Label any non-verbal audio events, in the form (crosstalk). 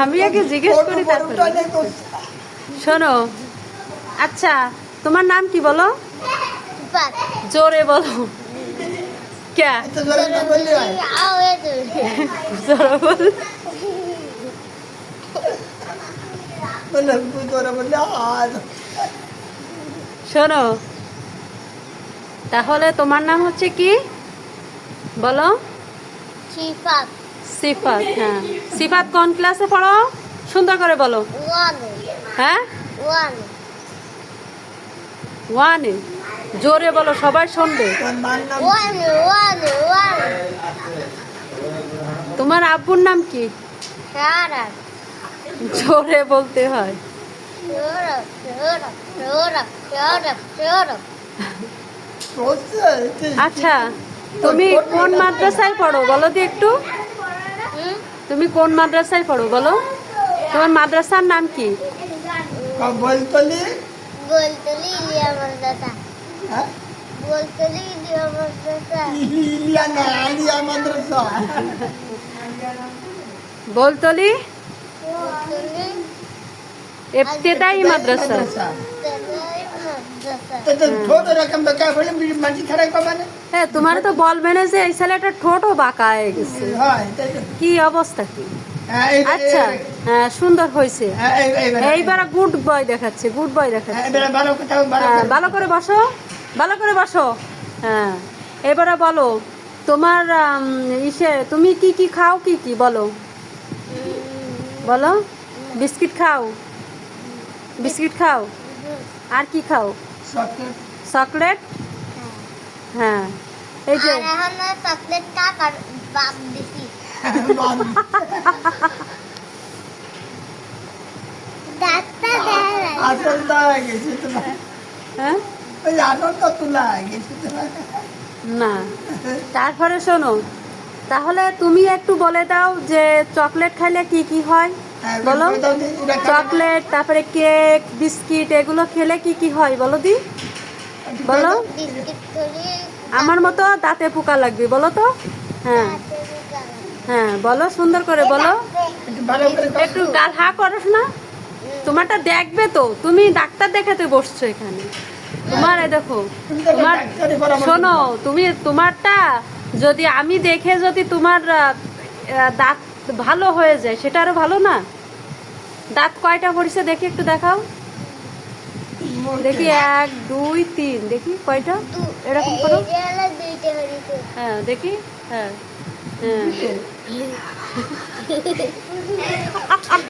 আমি আগে জিজ্ঞেস করি শোনো আচ্ছা তোমার নাম কি বলো? জোরে বল। শোনো তাহলে তোমার নাম হচ্ছে কি? বলো। সিফাত সিফাত হ্যাঁ। সিফাত কোন ক্লাসে পড়ো? সুন্দর করে বলো। হ্যাঁ? ওয়ানে জোরে বলো সবাই শুনবে। তোমার আব্বুর নাম কি? জোরে বলতে হয়। আচ্ছা। তুমি কোন মাদ্রাসায় পড়ো? বলো দি একটু। তুমি কোন মাদ্রাসায় পড়ো বলো? তোমার মাদ্রাসার নাম কি? বলতলি মাদ্রাসা। বলতলি ইলিয়া মাদ্রাসা। বলতলি বলতলি এফতেদাই মাদ্রাসা। হ্যাঁ তোমার তো বলবে না যে এই ছেলেটা ঠোঁটও বাঁকা হয়ে গেছে। কি অবস্থা কি? হ্যাঁ, আচ্ছা হ্যাঁ সুন্দর হয়েছে। হ্যাঁ, এই- এই- এইবার গুড বয় দেখাচ্ছে গুড বয় দেখাচ্ছে। হ্যাঁ। ভালো করে বসো ভালো করে বসো। হ্যাঁ এবারে বলো তোমার ইসে তুমি কি কি খাও কি কি বলো। বলো বিস্কিট খাও? বিস্কিট খাও? আর কি খাও? চকলেট? চকলেট? হ্যাঁ। এই যে চকলেট বাপ দিছি। হয়ে না। তারপরে শোনো তাহলে তুমি একটু বলে দাও যে চকলেট খাইলে কি কি হ্যাঁ, বলো। চকলেট তারপরে কেক বিস্কিট এগুলো খেলে কি কি হয় বলো দি? বলো। আমার মতো দাঁতে পোকা লাগবে বলো তো। হ্যাঁ। হ্যাঁ বলো সুন্দর করে বলো। একটু করে গাল হা করস না। তোমারটা দেখবে তো তুমি ডাক্তার দেখাতে বসছো এখানে। তোমার দেখো তোমার শোনো তুমি তোমারটা যদি আমি দেখে যদি তোমার আহ, দাঁত ভালো হয়ে যায়, সেটা আরও ভালো না? দাঁত কয়টা পড়ছে দেখি একটু দেখাও। দেখি এক, দুই, তিন, দেখি কয়টা? এরকম করো। হ্যাঁ দেখি হ্যাঁ হ্যাঁ। (laughs)